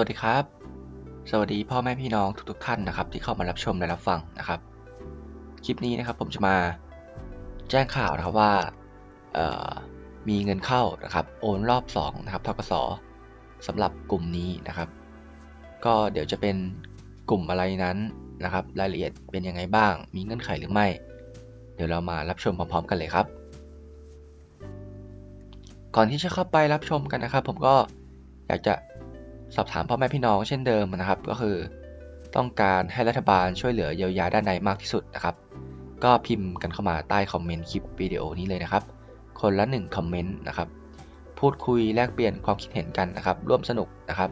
วัสดีครับ สวัสดีพ่อแม่พี่น้องทุกๆท่านนะครับ ที่เข้ามารับชมและรับฟังนะครับ คลิปนี้นะครับผมจะมาแจ้งข่าวนะครับว่ามีเงินเข้านะครับ โอนรอบ2นะครับทกสสำหรับกลุ่มนี้นะครับ ก็เดี๋ยวจะเป็นกลุ่มอะไรนั้นนะครับ รายละเอียดเป็นยังไงบ้าง มีเงื่อนไขหรือไม่ เดี๋ยวเรามารับชมพร้อมๆ กันเลยครับ ก่อนที่จะเข้าไปรับชมกันนะครับ ผมก็อยากจะ สอบถามพ่อแม่พี่น้องเช่นเดิมนะครับ ก็คือ ต้องการให้รัฐบาลช่วยเหลือเยียวยาด้านในมากที่สุดนะครับ ก็พิมพ์กันเข้ามาใต้คอมเมนต์คลิปวิดีโอนี้เลยนะครับ คนละ1คอมเมนต์นะครับพูดคุยแลกเปลี่ยนความคิดเห็นกันนะครับ ร่วมสนุกนะครับ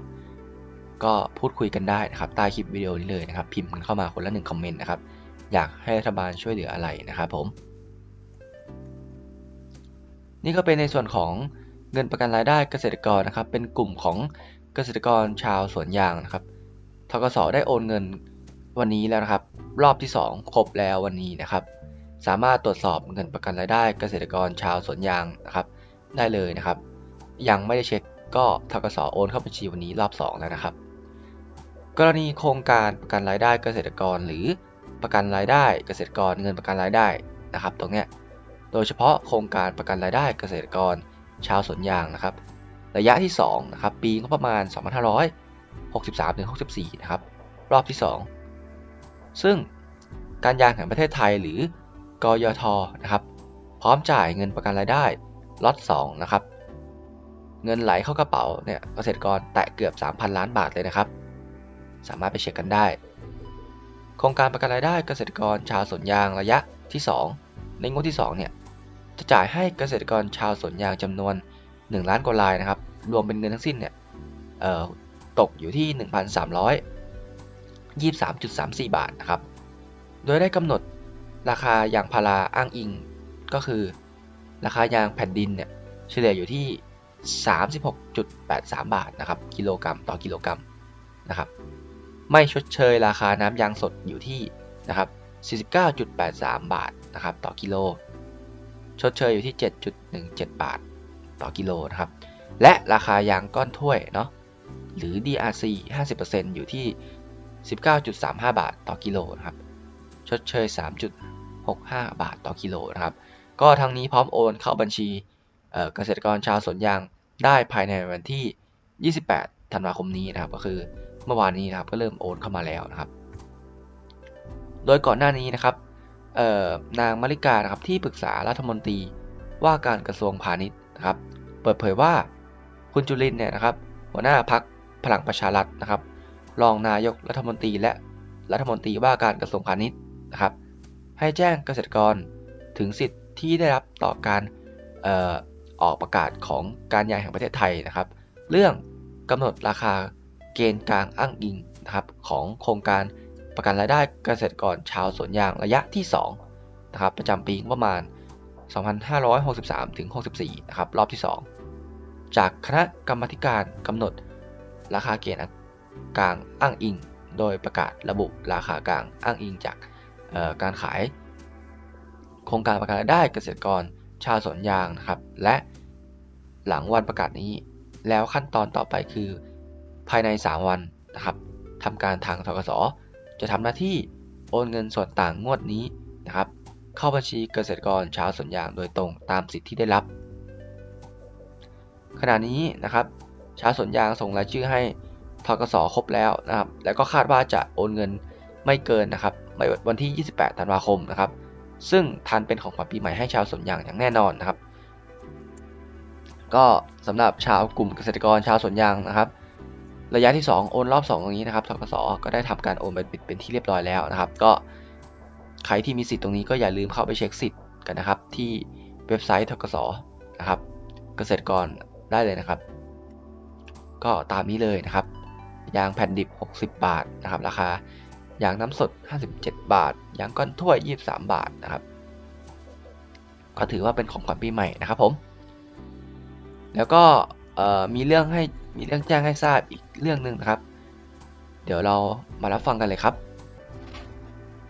ก็พูดคุยกันได้นะครับ ใต้คลิปวิดีโอนี้เลยนะครับ พิมพ์กันเข้ามาคนละ1คอมเมนต์นะครับอยากให้รัฐบาลช่วยเหลืออะไรนะครับผม นี่ก็เป็นในส่วนของเงินประกันรายได้เกษตรกรนะครับ เป็นกลุ่มของ เกษตรกรชาวสวนยางนะครับทกสได้โอนเงินวันนี้แล้วนะครับ รอบที่ 2 ครบแล้ววันนี้นะครับ สามารถตรวจสอบเงินประกันรายได้เกษตรกรชาวสวนยางนะครับ ได้เลยนะครับ ยังไม่ได้เช็คก็ทกสโอนเข้าบัญชีวันนี้รอบ 2 แล้วนะครับ กรณีโครงการประกันรายได้เกษตรกรหรือประกันรายได้เกษตรกรเงินประกันรายได้นะครับ ตรงเนี้ยโดยเฉพาะโครงการประกันรายได้เกษตรกรชาวสวนยางนะครับ ระยะที่2นะครับปีงบประมาณ 2563-64นะครับรอบที่ 2 ซึ่งการยางแห่งประเทศไทยหรือกยทนะครับพร้อมจ่ายเงินประกันรายได้ล็อต2นะครับเงินไหลเข้ากระเป๋าเนี่ยเกษตรกรแตะเกือบ 3,000 ล้านบาทเลยนะครับ สามารถไปเช็คกันได้ โครงการประกันรายได้เกษตรกรชาวสวนยางระยะที่ 2 ในงวดที่2เนี่ยจะจ่ายให้เกษตรกรชาวสวนยางจำนวน 1 ล้านกว่ารายนะครับ รวมเป็นเงินทั้งสิ้นเนี่ยตกอยู่ที่ 1,323.34 บาทนะครับ โดยได้กำหนดราคายางพาราอ้างอิงก็คือ ราคายางแผ่นดินเนี่ยเฉลี่ยอยู่ที่ 36.83 บาทนะครับกิโลกรัมต่อกิโลกรัมนะครับ ไม่ชดเชยราคาน้ำยางสดอยู่ที่นะครับ49.83 บาทนะครับต่อกิโล ชดเชยอยู่ที่ 7.17 บาท ต่อกิโลนะครับ และราคายางก้อนถ้วยเนาะหรือ DRC 50%อยู่ที่ 19.35 บาทต่อกิโลนะครับ ชดเชย 3.65 บาทต่อกิโลนะครับ ก็ทั้งนี้พร้อมโอนเข้าบัญชีเกษตรกรชาวสวนยางได้ภายในวันที่ 28 ธันวาคมนี้นะครับ ก็คือเมื่อวานนี้นะครับก็เริ่มโอนเข้ามาแล้วนะครับ โดยก่อนหน้านี้นะครับนางมาริกานะครับที่ปรึกษารัฐมนตรีว่าการกระทรวงพาณิชย์นะครับ เปิดเผยว่าคุณจุลินเนี่ยนะครับหัวหน้าพักพลังประชารัฐนะครับ รองนายกรัฐมนตรีและรัฐมนตรีว่าการกระทรวงพาณิชย์นะครับ ให้แจ้งเกษตรกรถึงสิทธิ์ที่ได้รับต่อการออออกประกาศของการยางแห่งประเทศไทยนะครับ เรื่องกำหนดราคาเกณฑ์กลางอ้างอิงนะครับของโครงการประกันรายได้เกษตรกรชาวสวนยางระยะที่2นะครับประจำปีประมาณ 2563ถึง64 นะครับรอบที่ 2 จากคณะกรรมการกำหนด ราคาเกณฑ์กลางอ้างอิง โดยประกาศระบุราคากลางอ้างอิงจากการขาย โครงการประกันรายได้เกษตรกรชาวสวนยางนะครับ และหลังวันประกาศนี้ แล้วขั้นตอนต่อไปคือ ภายใน 3 วันนะครับทำการทางทกสจะทำหน้าที่โอนเงินส่วนต่างงวดนี้นะครับ เข้าบัญชีเกษตรกรชาวสวนยางโดยตรงตามสิทธิที่ได้รับ ขณะนี้นะครับชาวสวนยางส่งรายชื่อให้ทกสครบแล้วนะครับ แล้วก็คาดว่าจะโอนเงินไม่เกินนะครับวันที่ 28 ธันวาคมนะครับ ซึ่งทันเป็นของขวัญปีใหม่ให้ชาวสวนยางอย่างแน่นอนนะครับ ก็สำหรับชาวกลุ่มเกษตรกรชาวสวนยางนะครับ ระยะที่ 2 โอนรอบ 2 ตรงนี้นะครับทกสก็ได้ทำการโอนไปเป็นที่เรียบร้อยแล้วนะครับ ก็ใครที่มีสิทธิ์ตรงนี้ก็อย่าลืมเข้าไปเช็คสิทธิ์กันนะครับ ที่เว็บไซต์ทกสนะครับ เกษตรกร ได้เลยนะครับ ก็ตามนี้เลยนะครับ ยางแผ่นดิบ 60 บาทนะครับ ราคายางน้ำสด 57 บาท ยางก้อนถ้วย 23 บาทนะครับ ก็ถือว่าเป็นของขวัญปีใหม่นะครับผม แล้วก็มีเรื่องให้มีเรื่องแจ้งให้ทราบอีกเรื่องหนึ่งนะครับ เดี๋ยวเรามารับฟังกันเลยครับ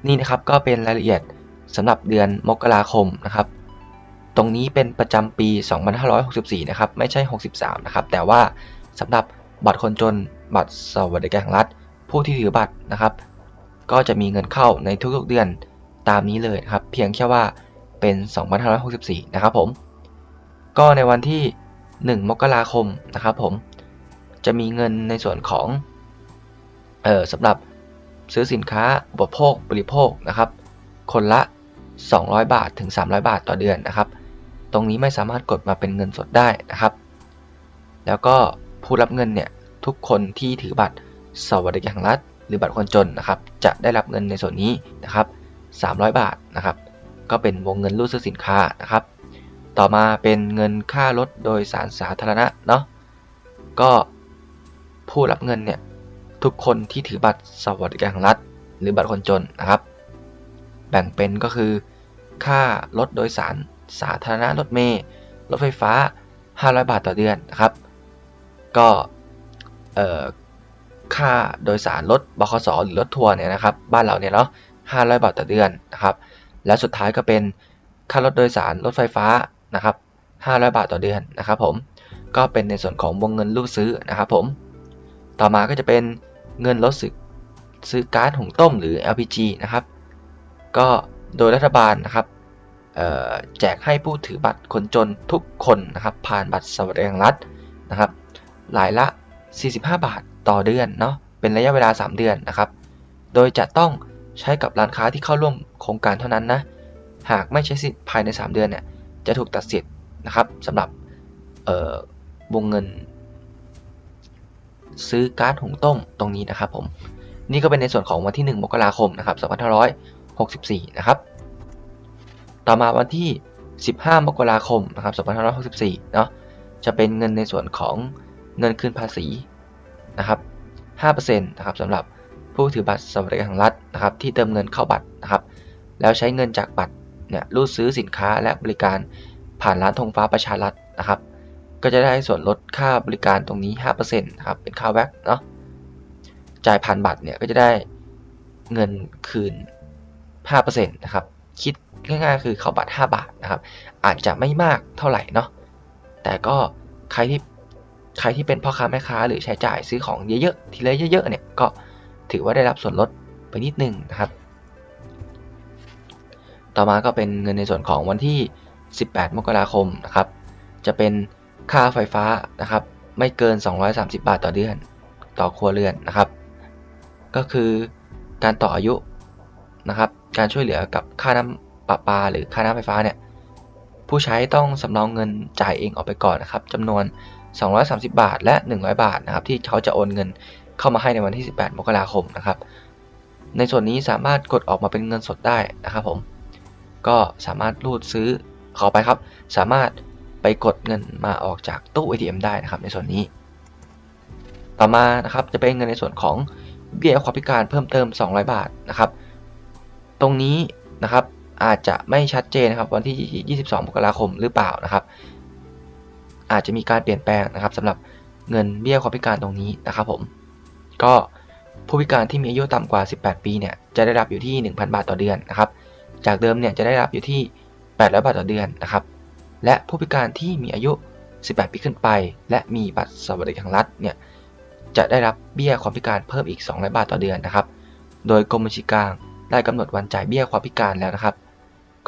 นี่นะครับก็เป็นรายละเอียดสำหรับเดือนมกราคมนะครับ ตรงนี้เป็นประจำปี 2564 นะครับ ไม่ใช่ 63 นะครับ แต่ว่าสำหรับบัตรคนจน บัตรสวัสดิการแห่งรัฐ ผู้ที่ถือบัตรนะครับ ก็จะมีเงินเข้าในทุกๆเดือนตามนี้เลยครับ เพียงแค่ว่าเป็น 2564 นะครับผม ก็ในวันที่ 1 มกราคมนะครับผม จะมีเงินในส่วนของ เออสำหรับซื้อสินค้าบริโภคบริโภคนะครับ คนละ 200 บาทถึง 300 บาทต่อเดือนนะครับ ตรงนี้ไม่สามารถกดมาเป็นเงินสดได้นะครับ แล้วก็ผู้รับเงินเนี่ยทุกคนที่ถือบัตรสวัสดิการแห่งรัฐ หรือบัตรคนจนนะครับ จะได้รับเงินในส่วนนี้นะครับ 300 บาทนะครับ ก็เป็นวงเงินรูดซื้อสินค้านะครับ ต่อมาเป็นเงินค่ารถโดยสารสาธารณะเนาะก็ผู้รับเงินเนี่ยทุกคนที่ถือบัตรสวัสดิการแห่งรัฐ หรือบัตรคนจนนะครับ แบ่งเป็นก็คือ ค่ารถโดยสาร สาธารณะรถเมล์รถไฟฟ้า 500 บาทต่อเดือนนะครับ ก็ค่าโดยสารรถบขสหรือรถทัวร์เนี่ยนะครับบ้านเราเนี่ยเนาะ500 บาทต่อเดือนนะครับและสุดท้ายก็เป็นค่ารถโดยสารรถไฟฟ้านะครับ500 บาทต่อเดือนนะครับผมก็เป็นในส่วนของวงเงินรูดซื้อนะครับผมต่อมาก็จะเป็นเงินลดซื้อซื้อก๊าซหุงต้มหรือ LPG นะครับก็โดยรัฐบาลนะครับ แจกให้ผู้ถือบัตรคนจนทุกคนนะครับผ่านบัตรสวัสดิการรัฐนะครับรายละ 45 บาทต่อเดือนเนาะเป็นระยะเวลา 3 เดือนนะครับ โดยจะต้องใช้กับร้านค้าที่เข้าร่วมโครงการเท่านั้นนะหากไม่ใช้สิทธิ์ภายใน 3 เดือนเนี่ยจะถูกตัดสิทธิ์นะครับสำหรับวงเงิน ซื้อก๊าซหุงต้มตรงนี้นะครับผมนี่ก็เป็นในส่วนของวันที่ 1 มกราคมนะครับ2564 นะครับ ต่อมาวันที่ 15 มกราคมนะครับ2564เนาะจะเป็นเงินในส่วนของเงินคืนภาษีนะครับ5%นะครับสำหรับผู้ถือบัตรสวัสดิการแห่งรัฐนะครับที่เติมเงินเข้าบัตรนะครับแล้วใช้เงินจากบัตรเนี่ยรูดซื้อสินค้าและบริการผ่านร้านธงฟ้าประชารัฐนะครับ ก็จะได้ส่วนลดค่าบริการตรงนี้5%นะครับเป็นค่าแว็กเนาะจ่ายผ่านบัตรเนี่ยก็จะได้เงินคืน5%นะครับคิด ง่ายๆคือเขาบัตร 5 บาทนะครับ อาจจะไม่มากเท่าไหร่เนาะแต่ก็ใครที่ใครที่เป็นพ่อค้าแม่ค้าหรือใช้จ่ายซื้อของเยอะๆทีละเยอะๆเนี่ยก็ถือว่าได้รับส่วนลดไปนิดนึงนะครับ ต่อมาก็เป็นเงินในส่วนของวันที่ 18 มกราคมนะครับ จะเป็นค่าไฟฟ้านะครับ ไม่เกิน 230 บาทต่อเดือน ต่อครัวเรือนนะครับ ก็คือการต่ออายุนะครับ การช่วยเหลือกับค่าน้ำ ประปาหรือค่าน้ำไฟฟ้าเนี่ยผู้ใช้ต้องสำรองเงินจ่ายเองออกไปก่อนนะครับจำนวน 230 บาทและ 100 บาทนะครับที่เขาจะโอนเงินเข้ามาให้ในวันที่ 18 มกราคมนะครับ ในส่วนนี้สามารถกดออกมาเป็นเงินสดได้นะครับผม ก็สามารถรูดซื้อขอไปครับ สามารถไปกดเงินมาออกจากตู้ ATM ได้นะครับ ในส่วนนี้ ต่อมานะครับจะเป็นเงินในส่วนของเบี้ยความพิการเพิ่มเติม 200 บาทนะครับ ตรงนี้นะครับ อาจจะไม่ชัดเจนนะครับวันที่ 22 มกราคมหรือเปล่านะครับ อาจจะมีการเปลี่ยนแปลงนะครับสำหรับเงินเบี้ยความพิการตรงนี้นะครับผมก็ผู้พิการที่มีอายุต่ำกว่า 18 ปีเนี่ยจะได้รับอยู่ที่ 1,000 บาทต่อเดือนนะครับ จากเดิมเนี่ยจะได้รับอยู่ที่ 800 บาทต่อเดือนนะครับ และผู้พิการที่มีอายุ 18 ปีขึ้นไป และมีบัตรสวัสดิการรัฐเนี่ยจะได้รับเบี้ยความพิการเพิ่มอีก 200 บาทต่อเดือนนะครับ โดยกรมบัญชีกลางได้กำหนดวันจ่ายเบี้ยความพิการแล้วนะครับ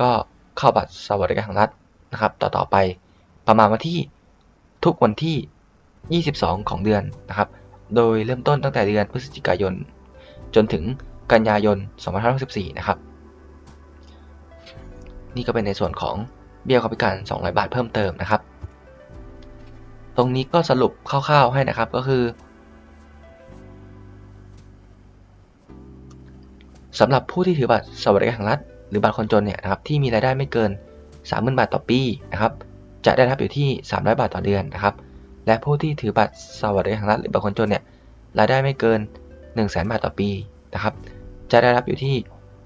ก็เข้าบัตรสวัสดิการแห่งรัฐนะครับ ต่อต่อไปประมาณวันที่ทุกวันที่ 22 ของเดือนนะครับ โดยเริ่มต้นตั้งแต่เดือนพฤศจิกายน จนถึงกันยายน 2564 นะครับ นี่ก็เป็นในส่วนของเบี้ยความพิการ 200 บาทเพิ่มเติมนะครับ ตรงนี้ก็สรุปคร่าวๆให้นะครับก็คือสำหรับผู้ที่ถือบัตรสวัสดิการแห่งรัฐ หรือบัตรคนจนเนี่ยนะครับที่มีรายได้ไม่เกิน 30,000 บาทต่อปีนะครับจะได้รับอยู่ที่ 300 บาทต่อเดือนนะครับและผู้ที่ถือบัตรสวัสดิการแห่งรัฐหรือบัตรคนจนเนี่ยรายได้ไม่เกิน 1 0 0 0 0แบาทต่อปีนะครับจะได้รับอยู่ที่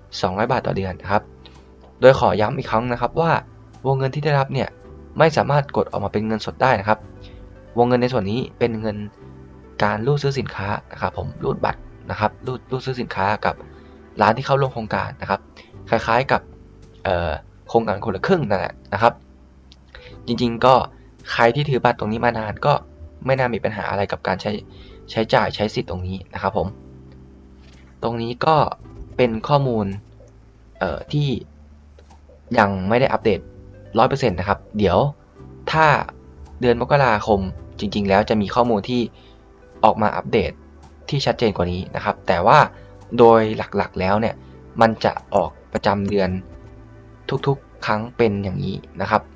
200 บาทต่อเดือนนะครับโดยขอย้ำอีกครั้งนะครับว่าวงเงินที่ได้รับเนี่ยไม่สามารถกดออกมาเป็นเงินสดได้นะครับ วงเงินในส่วนนี้เป็นเงินการรูดซื้อสินค้านะครับผมรูดบัตรนะครับรูดรูดซื้อสินค้ากับร้านที่เข้าร่วมโครงการนะครับ คล้ายๆกับโครงการคนละครึ่งนั่นแหละนะครับ จริงๆก็ใครที่ถือบัตรตรงนี้มานานก็ไม่น่ามีปัญหาอะไรกับการใช้ใช้จ่ายใช้สิทธิ์ตรงนี้นะครับผม ตรงนี้ก็เป็นข้อมูลที่ยังไม่ได้อัปเดต 100%นะครับ เดี๋ยวถ้าเดือนมกราคมจริง ๆ แล้วจะมีข้อมูลที่ออกมาอัปเดตที่ชัดเจนกว่านี้นะครับ แต่ว่าโดยหลักๆแล้วเนี่ย มันจะออก ประจำเดือนทุกๆครั้งเป็นอย่างนี้นะครับ